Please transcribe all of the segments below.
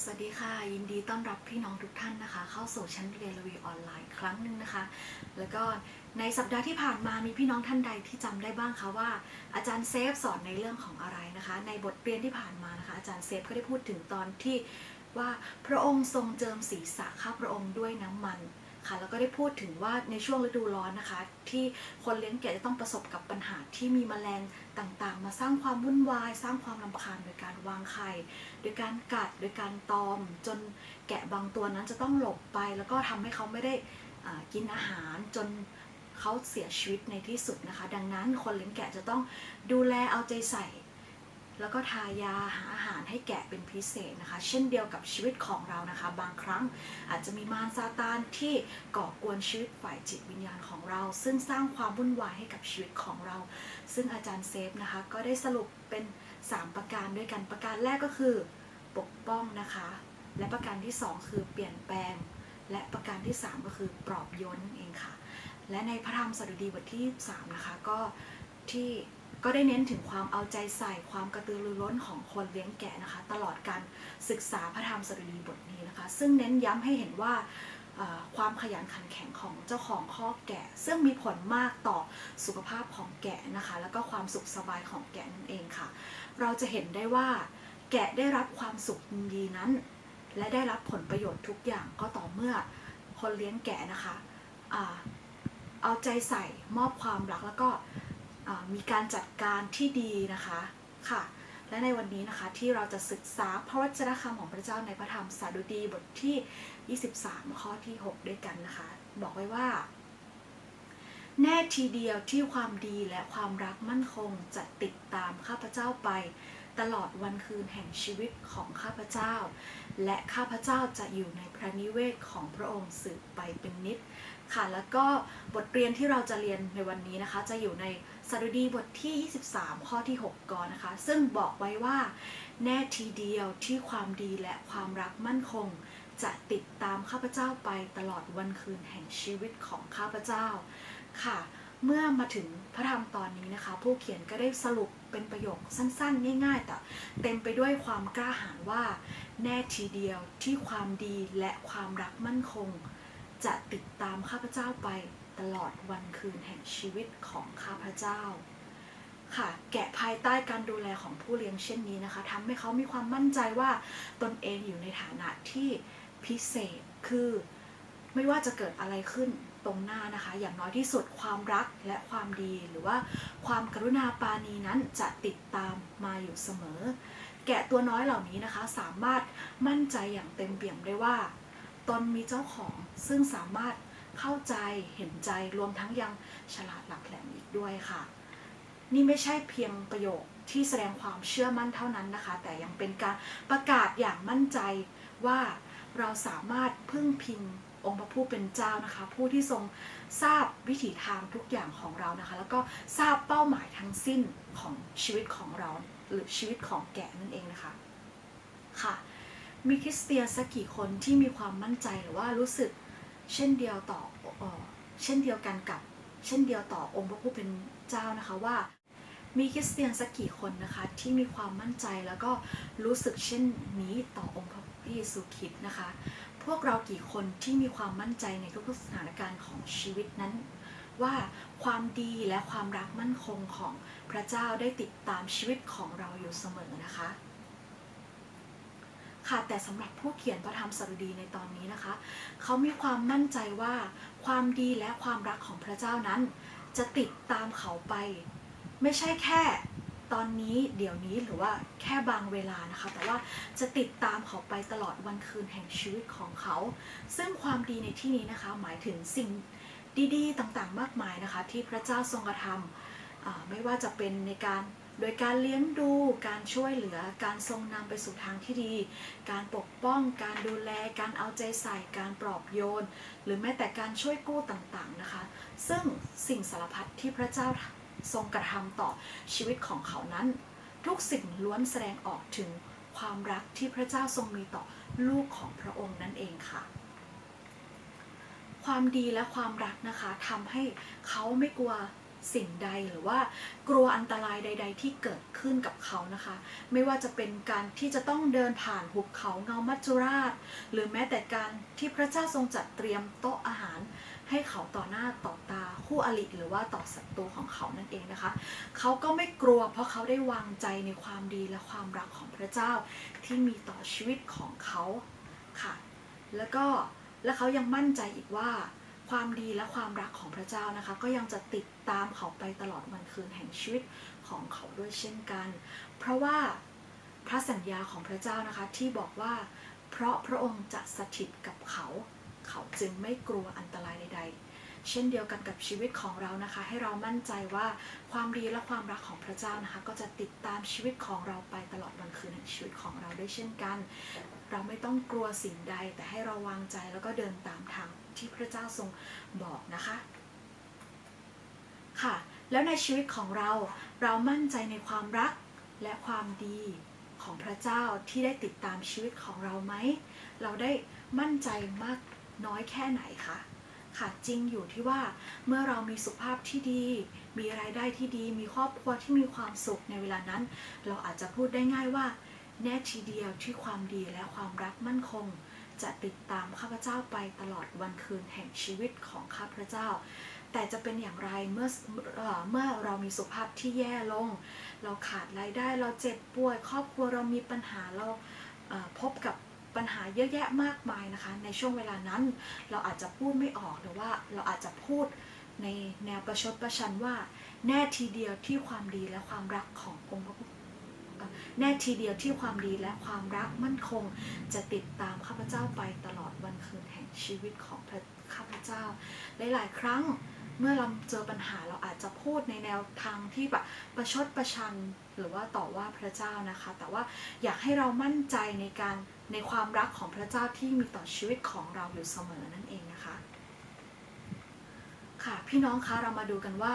สวัสดีค่ะ ยินดีต้อนรับพี่น้องทุกท่านนะคะ เข้าสู่ชั้นเรียนรวีออนไลน์ครั้งหนึ่งนะคะ แล้วก็ในสัปดาห์ที่ผ่านมามีพี่น้องท่านใดที่จำได้บ้างคะว่า อาจารย์เซฟสอนในเรื่องของอะไรนะคะ ในบทเรียนที่ผ่านมานะคะ อาจารย์เซฟก็ได้พูดถึงตอนที่ว่าพระองค์ทรงเจิมศีรษะข้าพระองค์ด้วยน้ำมัน ค่ะแล้วก็ได้พูดถึงว่าในช่วงฤดูร้อนนะคะ ที่คนเลี้ยงแกะจะต้องประสบกับปัญหาที่มีแมลงต่างๆ มาสร้างความวุ่นวาย สร้างความรำคาญโดยการวางไข่โดยการกัดโดยการตอม จนแกะบางตัวนั้นจะต้องหลบไป แล้วก็ทำให้เขาไม่ได้กินอาหารจนเขาเสียชีวิตในที่สุดนะคะ ดังนั้นคนเลี้ยงแกะจะต้องดูแลเอาใจใส่ แล้วก็ทายาหาอาหารให้แกะเป็นพิเศษนะคะ เช่นเดียวกับชีวิตของเรานะคะ บางครั้งอาจจะมีมารซาตานที่ก่อกวนชีวิตฝ่ายจิตวิญญาณของเรา ซึ่งสร้างความวุ่นวายให้กับชีวิตของเรา ซึ่งอาจารย์เซฟนะคะ ก็ได้สรุปเป็น 3 ประการด้วยกันประการแรกก็คือ ปกป้องนะคะ และประการที่ 2 คือเปลี่ยนแปลง และประการที่ 3 ก็คือปลอบโยนนั่นเองค่ะ และในพระธรรมสดุดีบทที่3นะคะก็ที่ ก็ได้เน้นถึงความเอาใจใส่ความกระตือรือร้นของคนเลี้ยงแกะนะคะ ตลอดการศึกษาพระธรรมสดุดีบทนี้นะคะ ซึ่งเน้นย้ำให้เห็นว่าความขยันขันแข็งของเจ้าของข้อกแกะ ซึ่งมีผลมากต่อสุขภาพของแกะนะคะ แล้วก็ความสุขสบายของแกะนั่นเองค่ะ เราจะเห็นได้ว่า แกะได้รับความสุขดีนั้น และได้รับผลประโยชน์ทุกอย่างก็ต่อเมื่อคนเลี้ยงแกะนะคะอ่าเอาใจใส่มอบความรักแล้วก็ มีการจัดการที่ดีนะคะค่ะ และในวันนี้นะคะที่เราจะศึกษาพระวจนะคำของพระเจ้าในพระธรรมสาดุดีบทที่ 23 ข้อที่ 6 ด้วยกันนะคะ บอกไว้ว่า แน่ทีเดียวที่ความดีและความรักมั่นคงจะติดตามข้าพเจ้าไป ตลอดวันคืนแห่งชีวิตของข้าพเจ้า และข้าพเจ้าจะอยู่ในพระนิเวศของพระองค์สืบไปเป็นนิจค่ะแล้วก็บทเรียนที่เราจะเรียนในวันนี้นะคะ จะอยู่ในสดุดีบทที่ 23 ข้อที่ 6ก่อนนะคะ ซึ่งบอกไว้ว่า แน่ทีเดียวที่ความดีและความรักมั่นคง จะติดตามข้าพเจ้าไปตลอดวันคืนแห่งชีวิตของข้าพเจ้าค่ะ เมื่อมาถึงพระธรรมตอนนี้นะคะ ผู้เขียนก็ได้สรุปเป็นประโยคสั้นๆ ง่ายๆ แต่เต็มไปด้วยความกล้าหาญว่า แน่ทีเดียวที่ความดีและความรักมั่นคง จะติดตามข้าพเจ้าไปตลอดวันคืนแห่งชีวิตของข้าพเจ้า ค่ะ แกะภายใต้การดูแลของผู้เลี้ยงเช่นนี้นะคะทำให้เขามีความมั่นใจว่าตนเองอยู่ในฐานะที่พิเศษคือ ไม่ว่าจะเกิดอะไรขึ้น ตรงหน้านะคะ อย่างน้อยที่สุดความรักและความดี หรือว่าความกรุณาปาณีนั้นจะติดตามมาอยู่เสมอ แกะตัวน้อยเหล่านี้นะคะ สามารถมั่นใจอย่างเต็มเปี่ยมได้ว่า ตนมีเจ้าของซึ่งสามารถเข้าใจเห็นใจรวมทั้งยังฉลาดหลักแหลมอีกด้วยค่ะ นี่ไม่ใช่เพียงประโยคที่แสดงความเชื่อมั่นเท่านั้นนะคะ แต่ยังเป็นการประกาศอย่างมั่นใจว่าเราสามารถพึ่งพิง องค์พระผู้เป็นเจ้านะคะ ผู้ที่ทรงทราบวิถีทางทุกอย่างของเรานะคะ แล้วก็ทราบเป้าหมายทั้งสิ้นของชีวิตของเราหรือชีวิตของแกะนั่นเองนะคะค่ะมีคริสเตียนสักกี่คนที่มีความมั่นใจหรือว่ารู้สึกเช่นเดียวต่อเออเช่นเดียวกันกับ เช่นเดียวต่อองค์พระผู้เป็นเจ้านะคะว่า มีคริสเตียนสักกี่คนนะคะ ที่มีความมั่นใจแล้วก็รู้สึกเช่นนี้ต่อองค์พระเยซูคริสต์นะคะ พวกเรากี่คนที่มีความมั่นใจในทุกๆสถานการณ์ของชีวิตนั้น ว่าความดีและความรักมั่นคงของพระเจ้าได้ติดตามชีวิตของเราอยู่เสมอนะคะ ค่ะแต่สำหรับผู้เขียนพระธรรมสดุดีในตอนนี้นะคะ เขามีความมั่นใจว่าความดีและความรักของพระเจ้านั้น จะติดตามเขาไป ไม่ใช่แค่ ตอนนี้เดี๋ยวนี้หรือว่าแค่บางเวลานะคะ แต่ว่าจะติดตามเขาไปตลอดวันคืนแห่งชีวิตของเขา ซึ่งความดีในที่นี้นะคะ หมายถึงสิ่งดีๆ ต่างๆ มากมายนะคะ ที่พระเจ้าทรงกระทำไม่ว่าจะเป็นในการโดยการเลี้ยงดูการช่วยเหลือการทรงนำไปสู่ทางที่ดี การปกป้อง การดูแล การเอาใจใส่ การปลอบโยน หรือแม้แต่การช่วยกู้ต่างๆนะคะ ซึ่งสิ่งสารพัดที่พระเจ้า ทรงกระทำต่อชีวิตของเขานั้น ทุกสิ่งล้วนแสดงออกถึงความรักที่พระเจ้าทรงมีต่อลูกของพระองค์นั่นเองค่ะ ความดีและความรักนะคะทำให้เขาไม่กลัวสิ่งใดหรือว่ากลัวอันตรายใด ๆ ที่เกิดขึ้นกับเขานะคะ ไม่ว่าจะเป็นการที่จะต้องเดินผ่านหุบเขาเงามัจจุราช หรือแม้แต่การที่พระเจ้าทรงจัดเตรียมโต๊ะอาหาร ให้เขาต่อหน้าต่อตาคู่อริหรือว่าต่อศัตรูของเขานั่นเองนะคะ เขาก็ไม่กลัวเพราะเขาได้วางใจในความดีและความรักของพระเจ้าที่มีต่อชีวิตของเขาค่ะ แล้วก็และเขายังมั่นใจอีกว่าความดีและความรักของพระเจ้านะคะ ก็ยังจะติดตามเขาไปตลอดวันคืนแห่งชีวิตของเขาด้วยเช่นกัน เพราะว่าพระสัญญาของพระเจ้านะคะที่บอกว่า เพราะพระองค์จะสถิตกับเขา เขาจึงไม่กลัวอันตรายใดๆ เช่นเดียวกันกับชีวิตของเรานะคะ ให้เรามั่นใจว่าความดีและความรักของพระเจ้านะคะ ก็จะติดตามชีวิตของเราไปตลอดวันคืนแห่งชีวิตของเราด้วยเช่นกัน เราไม่ต้องกลัวสิ่งใด แต่ให้เราวางใจแล้วก็เดินตามทางที่พระเจ้าทรงบอกนะคะ ค่ะ แล้วในชีวิตของเราเรามั่นใจในความรักและความดีของพระเจ้าที่ได้ติดตามชีวิตของเราไหม เราได้มั่นใจมาก น้อยแค่ไหนคะค่ะจริงอยู่ที่ว่าเมื่อเรามีสุขภาพที่ดี มีรายได้ที่ดี มีครอบครัวที่มีความสุขในเวลานั้น เราอาจจะพูดได้ง่ายว่า แน่ทีเดียวที่ความดีและความรักมั่นคง จะติดตามข้าพเจ้าไปตลอดวันคืนแห่งชีวิตของข้าพเจ้า แต่จะเป็นอย่างไรเมื่อเออเมื่อเรามีสุขภาพที่แย่ลง เราขาดรายได้เราเจ็บป่วย ครอบครัวเรามีปัญหาเราเพบกับ ปัญหาเยอะแยะมากมายนะคะ ในช่วงเวลานั้น เราอาจจะพูดไม่ออกหรือว่าเราอาจจะพูดในแนวประชดประชันว่า แน่ทีเดียวที่ความดีและความรักขององค์พระผู้แน่ทีเดียวที่ความดีและความรักมั่นคง จะติดตามข้าพเจ้าไปตลอดวันคืนแห่งชีวิตของข้าพเจ้าหลายๆครั้ง เมื่อเราเจอปัญหาเราอาจจะพูดในแนวทางที่แบบประชดประชันหรือว่าต่อว่าพระเจ้านะคะ แต่ว่าอยากให้เรามั่นใจในการในความรักของพระเจ้าที่มีต่อชีวิตของเราอยู่เสมอนั่นเองนะคะ ค่ะพี่น้องคะเรามาดูกันว่า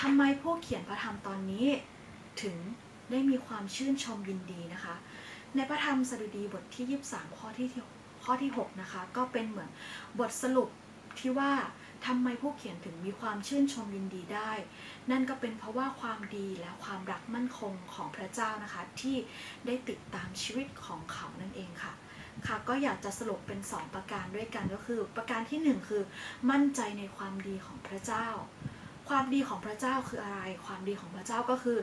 ทำไมผู้เขียนพระธรรมตอนนี้ ถึงได้มีความชื่นชมยินดีนะคะ ในพระธรรมสดุดีบทที่ 23 ข้อที่ข้อที่ 6 นะคะ ก็เป็นเหมือนบทสรุปที่ว่า ทำไมผู้เขียนถึงมีความชื่นชมยินดีได้ นั่นก็เป็นเพราะว่าความดีและความรักมั่นคงของพระเจ้านะคะ ที่ได้ติดตามชีวิตของเขานั่นเองค่ะ ค่ะก็อยากจะสรุปเป็น 2 ประการด้วยกันก็คือ ประการที่ 1 คือ มั่นใจในความดีของพระเจ้า ความดีของพระเจ้าคืออะไร ความดีของพระเจ้าก็คือ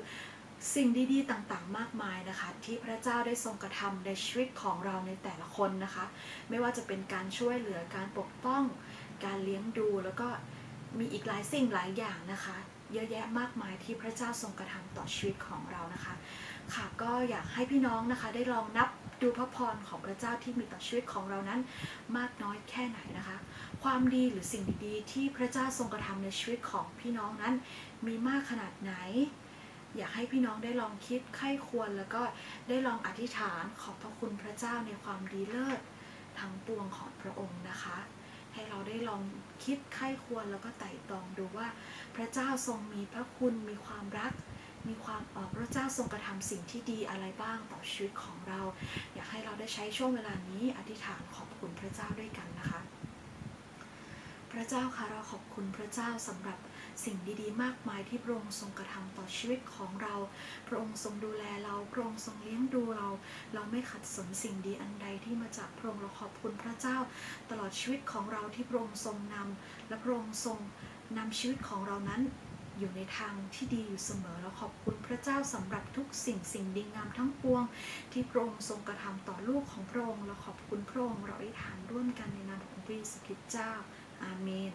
สิ่งดีๆ ต่างๆ มากมายนะคะ ที่พระเจ้าได้ทรงกระทำในชีวิตของเราในแต่ละคนนะคะ ไม่ว่าจะเป็นการช่วยเหลือการปกป้อง การเลี้ยงดูแล้วก็มีอีกหลายสิ่งหลายอย่างนะคะ เยอะแยะมากมายที่พระเจ้าทรงกระทำต่อชีวิตของเรานะคะ ค่ะก็อยากให้พี่น้องนะคะ ได้ลองนับดูพระพรของพระเจ้าที่มีต่อชีวิตของเรานั้น มากน้อยแค่ไหนนะคะ ความดีหรือสิ่งดีๆ ที่พระเจ้าทรงกระทำในชีวิตของพี่น้องนั้น มีมากขนาดไหน อยากให้พี่น้องได้ลองคิดไข้ควรแล้วก็ได้ลองอธิษฐานขอบพระคุณพระเจ้าในความดีเลิศทั้งปวงของพระองค์นะคะ ให้เราได้ลองคิดไข้ควรแล้วก็ไต่ตองดูว่า พระเจ้าทรงมีพระคุณมีความรัก มีความเออพระเจ้าทรงกระทำสิ่งที่ดีอะไรบ้างต่อชีวิตของเรา อยากให้เราได้ใช้ช่วงเวลานี้อธิษฐานขอบคุณพระเจ้าด้วยกันนะคะ พระเจ้าค่ะเราขอบคุณพระเจ้าสำหรับ สิ่งดีๆ มากมายที่พระองค์ทรงกระทำต่อชีวิตของเรา พระองค์ทรงดูแลเราพระองค์ทรงเลี้ยงดูเรา เราไม่ขัดสนสิ่งดีอันใดที่มาจากพระองค์เราขอบคุณพระเจ้า ตลอดชีวิตของเราที่พระองค์ทรงนำและพระองค์ทรงนำชีวิตของเรานั้นอยู่ในทางที่ดีอยู่เสมอเราขอบคุณพระเจ้าสำหรับทุกสิ่งสิ่งดีงามทั้งปวง ที่พระองค์ทรงกระทำต่อลูกของพระองค์เราขอบคุณพระองค์เราอธิษฐานร่วมกันในนามของพระเยซูคริสต์เจ้าอาเมน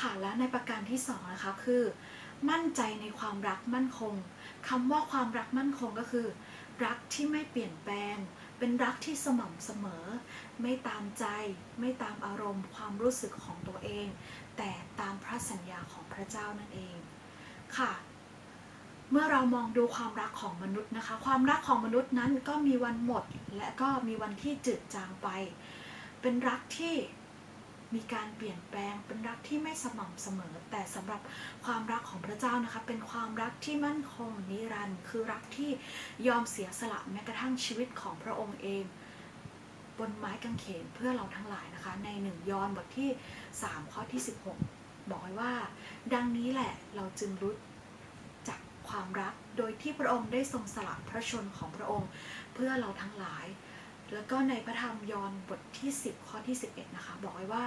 ค่ะและในประการที่สองนะคะคือ มั่นใจในความรักมั่นคงคำว่าความรักมั่นคงก็คือ รักที่ไม่เปลี่ยนแปลง เป็นรักที่สม่ำเสมอ ไม่ตามใจ ไม่ตามอารมณ์ ความรู้สึกของตัวเอง แต่ตามพระสัญญาของพระเจ้านั่นเองค่ะเมื่อเรามองดูความรักของมนุษย์นะคะ ความรักของมนุษย์นั้นก็มีวันหมด และก็มีวันที่จืดจางไป เป็นรักที่ มีการเปลี่ยนแปลงเป็นรักที่ไม่สม่ำเสมอ แต่สำหรับความรักของพระเจ้านะคะ เป็นความรักที่มั่นคงนิรันดร์คือรักที่ยอมเสียสละแม้กระทั่งชีวิตของพระองค์เอง บนไม้กางเขนเพื่อเราทั้งหลายนะคะ ในหนึ่งยอห์นบทที่ 3 ข้อที่ 16 บอกไว้ว่า ดังนี้แหละเราจึงรู้จักความรักโดยที่พระองค์ได้ทรงสละพระชนของพระองค์ เพื่อเราทั้งหลาย แล้วก็ในพระธรรมยอห์นบทที่ 10 ข้อที่ 11 นะคะ บอกไว้ว่า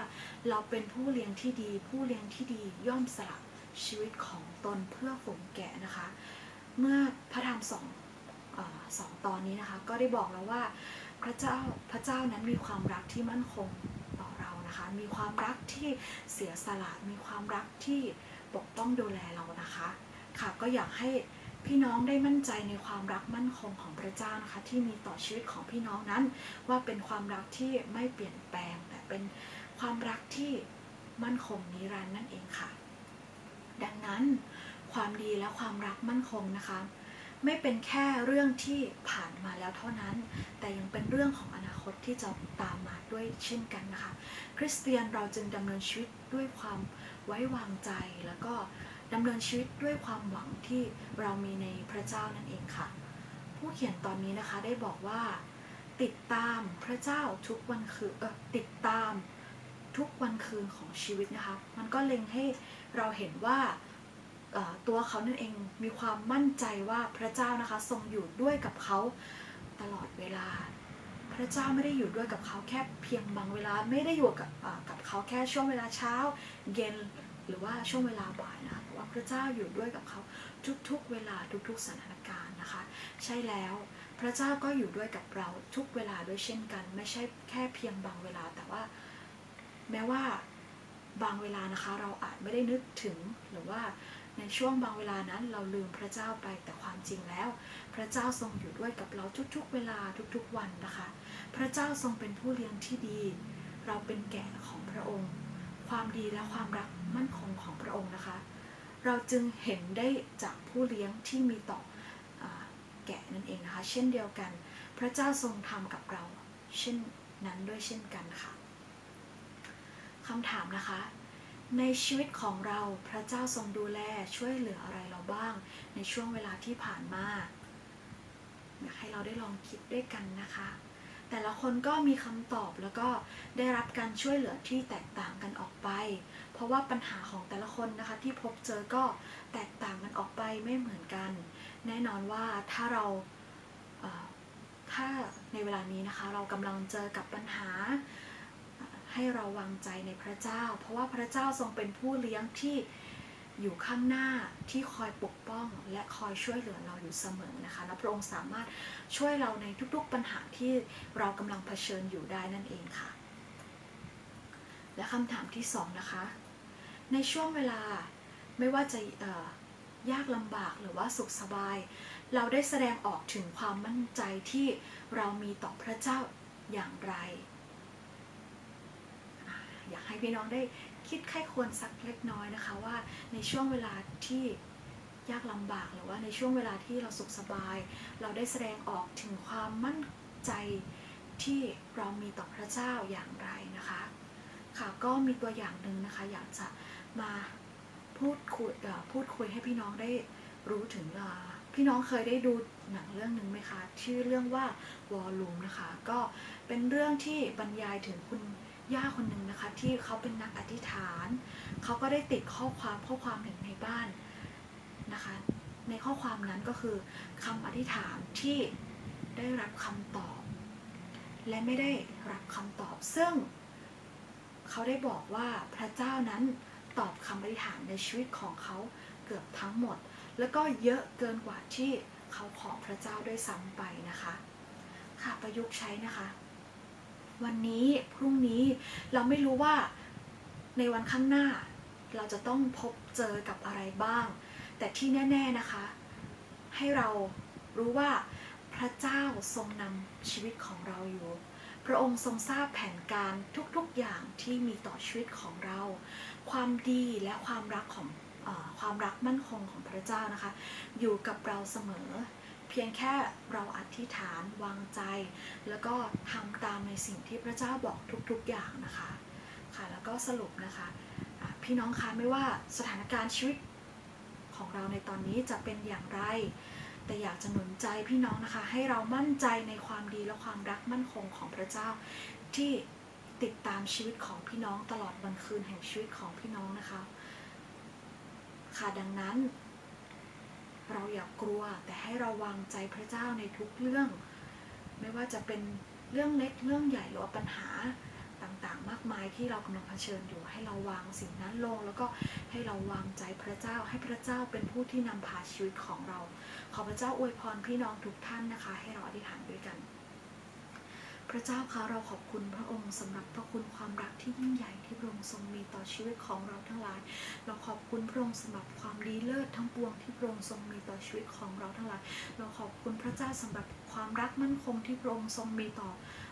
เราเป็นผู้เลี้ยงที่ดี ผู้เลี้ยงที่ดีย่อมสละชีวิตของตนเพื่อฝูงแกะนะคะ เมื่อพระธรรมสองอสองตอนนี้นะคะ ก็ได้บอกแล้วว่าพระเจ้าพระเจ้านั้นมีความรักที่มั่นคงต่อเรานะคะ มีความรักที่เสียสละมีความรักที่ปกป้องดูแลเรานะคะ ค่ะก็อยากให้ พี่น้องได้มั่นใจในความรักมั่นคงของพระเจ้านะคะที่มีต่อชีวิตของพี่น้องนั้น ว่าเป็นความรักที่ไม่เปลี่ยนแปลง แต่เป็นความรักที่มั่นคงนิรันดร์นั่นเองค่ะ ดังนั้นความดีและความรักมั่นคงนะคะ ไม่เป็นแค่เรื่องที่ผ่านมาแล้วเท่านั้น แต่ยังเป็นเรื่องของอนาคตที่จะตามมาด้วยเช่นกันนะคะ คริสเตียนเราจึงดำเนินชีวิตด้วยความไว้วางใจแล้วก็ ดำเนินชีวิตด้วยความหวังที่เรามีในพระเจ้านั่นเองค่ะ ผู้เขียนตอนนี้นะคะได้บอกว่า ติดตามพระเจ้าทุกวันคืนเออติดตามทุกวันคืนของชีวิตนะคะ มันก็เล็งให้เราเห็นว่าตัวเขานั่นเองมีความมั่นใจว่าพระเจ้านะคะทรงอยู่ด้วยกับเขาตลอดเวลา พระเจ้าไม่ได้อยู่ด้วยกับเขาแค่เพียงบางเวลาไม่ได้อยู่กับกับเขาแค่ช่วงเวลาเช้า เย็นหรือว่าช่วงเวลาบ่ายนะคะ ว่าพระเจ้าอยู่ด้วยกับเขาทุกๆ เวลาทุกๆสถานการณ์นะคะ ใช่แล้วพระเจ้าก็อยู่ด้วยกับเราทุกเวลาด้วยเช่นกัน ไม่ใช่แค่เพียงบางเวลาแต่ว่า แม้ว่าบางเวลานะคะ เราอาจไม่ได้นึกถึงหรือว่าในช่วงบางเวลานั้นเราลืมพระเจ้าไปแต่ความจริงแล้ว พระเจ้าทรงอยู่ด้วยกับเราทุกๆ เวลาทุกๆวันนะคะ พระเจ้าทรงเป็นผู้เลี้ยงที่ดี เราเป็นแกะของพระองค์ ความดีและความรักมั่นคงของพระองค์นะคะ เราจึงเห็นได้จากผู้เลี้ยงที่มีต่ออแกะนั่นเองนะคะ เช่นเดียวกัน พระเจ้าทรงทำกับเรา เช่นนั้นด้วยเช่นกันค่ะคำถามนะคะ ในชีวิตของเราพระเจ้าทรงดูแลช่วยเหลืออะไรเราบ้าง ในช่วงเวลาที่ผ่านมาอยากให้เราได้ลองคิดด้วยกันนะคะ แต่ละคนก็มีคำตอบแล้วก็ได้รับการช่วยเหลือที่แตกต่าง กันออกไป เพราะว่าปัญหาของแต่ละคนนะคะที่พบเจอก็แตกต่างกันออกไปไม่เหมือนกัน แน่นอนว่าถ้าเราเถ้าในเวลานี้นะคะเรากำลังเจอกับปัญหาให้เราวางใจในพระเจ้า เพราะว่าพระเจ้าทรงเป็นผู้เลี้ยงที่อยู่ข้างหน้าที่คอยปกป้องและคอยช่วยเหลือเราอยู่เสมอนะคะ และพระองค์สามารถช่วยเราในทุกๆปัญหาที่เรากำลังเผชิญอยู่ได้นั่นเองค่ะ และคำถามที่สองนะคะ ในช่วงเวลาไม่ว่าจะยากลำบากหรือว่าสุขสบาย เราได้แสดงออกถึงความมั่นใจที่เรามีต่อพระเจ้าอย่างไร อยากให้พี่น้องได้คิดไข้ควรสักเล็กน้อยนะคะว่าในช่วงเวลาที่ยากลำบากหรือว่าในช่วงเวลาที่เราสุขสบาย เราได้แสดงออกถึงความมั่นใจที่เรามีต่อพระเจ้าอย่างไรนะคะ ค่ะก็มีตัวอย่างหนึ่งนะคะอยากจะมาพูดคุยพูดคุยให้พี่น้องได้รู้ถึงพี่น้องเคยได้ดูหนังเรื่องหนึ่งไหมคะชื่อเรื่องว่าวอลลุ่มนะคะก็เป็นเรื่องที่บรรยายถึงคุณย่าคนหนึ่งนะคะ ที่เขาเป็นนักอธิษฐาน เขาก็ได้ติดข้อความข้อความหนึ่งในบ้านนะคะ ในข้อความนั้นก็คือคำอธิษฐานที่ได้รับคำตอบ และไม่ได้รับคำตอบซึ่ง เขาได้บอกว่าพระเจ้านั้นตอบคำอธิษฐานในชีวิตของเขาเกือบทั้งหมด แล้วก็เยอะเกินกว่าที่เขาขอพระเจ้าด้วยซ้ำไปนะคะ ค่ะประยุกต์ใช้นะคะ วันนี้พรุ่งนี้เราไม่รู้ว่าในวันข้างหน้า เราจะต้องพบเจอกับอะไรบ้าง แต่ที่แน่ ๆนะคะ ให้เรารู้ว่าพระเจ้าทรงนำชีวิตของเราอยู่ ระองค์ทรงทราบแผนการทุกๆอย่างที่มีต่อชีวิตของเรา ความดีและความรักของอความรักมั่นคงของพระเจ้านะคะ อยู่กับเราเสมอ เพียงแค่เราอธิษฐานวางใจ แล้วก็ทำตามในสิ่งที่พระเจ้าบอกทุกๆอย่างนะคะค่ะแล้วก็สรุปนะคะะพี่น้องคะไม่ว่าสถานการณ์ชีวิตของเราในตอนนี้จะเป็นอย่างไร แต่อยากจะหนุนใจพี่น้องนะคะ ให้เรามั่นใจในความดีและความรักมั่นคงของพระเจ้า ที่ติดตามชีวิตของพี่น้องตลอดวันคืนแห่งชีวิตของพี่น้องนะคะ ค่ะดังนั้น เราอย่ากลัวแต่ให้เราวางใจพระเจ้าในทุกเรื่อง ไม่ว่าจะเป็นเรื่องเล็กเรื่องใหญ่หรือปัญหา ต่างๆ มากมายที่เรากำลังเผชิญอยู่ ให้เราวางสิ่งนั้นลง แล้วก็ให้เราวางใจพระเจ้า ให้พระเจ้าเป็นผู้ที่นำพาชีวิตของเรา ขอพระเจ้าอวยพรพี่น้องทุกท่านนะคะ ให้เราอธิษฐานด้วยกัน พระเจ้าคะเราขอบคุณพระองค์สำหรับพระคุณความรักที่ยิ่งใหญ่ที่พระองค์ทรงมีต่อชีวิตของเราทั้งหลาย เราขอบคุณพระองค์สำหรับความดีเลิศทั้งปวงที่พระองค์ทรงมีต่อชีวิตของเราทั้งหลาย เราขอบคุณพระเจ้าสำหรับความรักมั่นคงที่พระองค์ทรงมีต่อ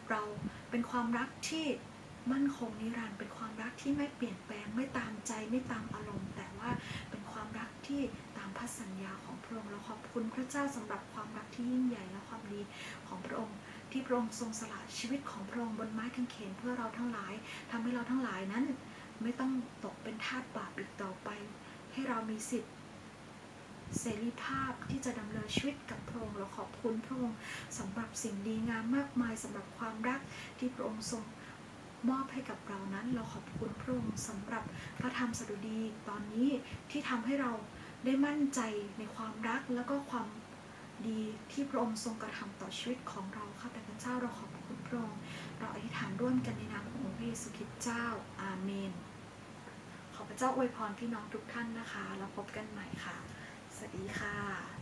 เราเป็นความรักที่ มั่นคงนิรันดร์เป็นความรักที่ไม่เปลี่ยนแปลงไม่ตามใจไม่ตามอารมณ์ แต่ว่าเป็นความรักที่ตามพระสัญญาของพระองค์เราขอบคุณพระเจ้าสำหรับความรักที่ยิ่งใหญ่และความดีของพระองค์ ที่พระองค์ทรงสละชีวิตของพระองค์บนไม้กางเขนเพื่อเราทั้งหลายทำให้เราทั้งหลายนั้น ไม่ต้องตกเป็นทาสบาปอีกต่อไป ให้เรามีสิทธิ์เสรีภาพที่จะดำเนินชีวิตกับพระองค์เราขอบคุณพระองค์สำหรับสิ่งดีงามมากมายสำหรับความรักที่พระองค์ทรง มอบให้กับเรานั้น เราขอบคุณพระองค์สำหรับพระธรรมสดุดีตอนนี้ที่ทำให้เราได้มั่นใจในความรักแล้วก็ความดีที่พระองค์ทรงกระทำต่อชีวิตของเราข้าแต่พระเจ้าเราขอบคุณพระองค์เราอธิษฐานร่วมกันในนามขององค์พระเยซูคริสต์เจ้าอาเมน ขอพระเจ้าอวยพรพี่น้องทุกท่านนะคะ แล้วพบกันใหม่ค่ะ สวัสดีค่ะ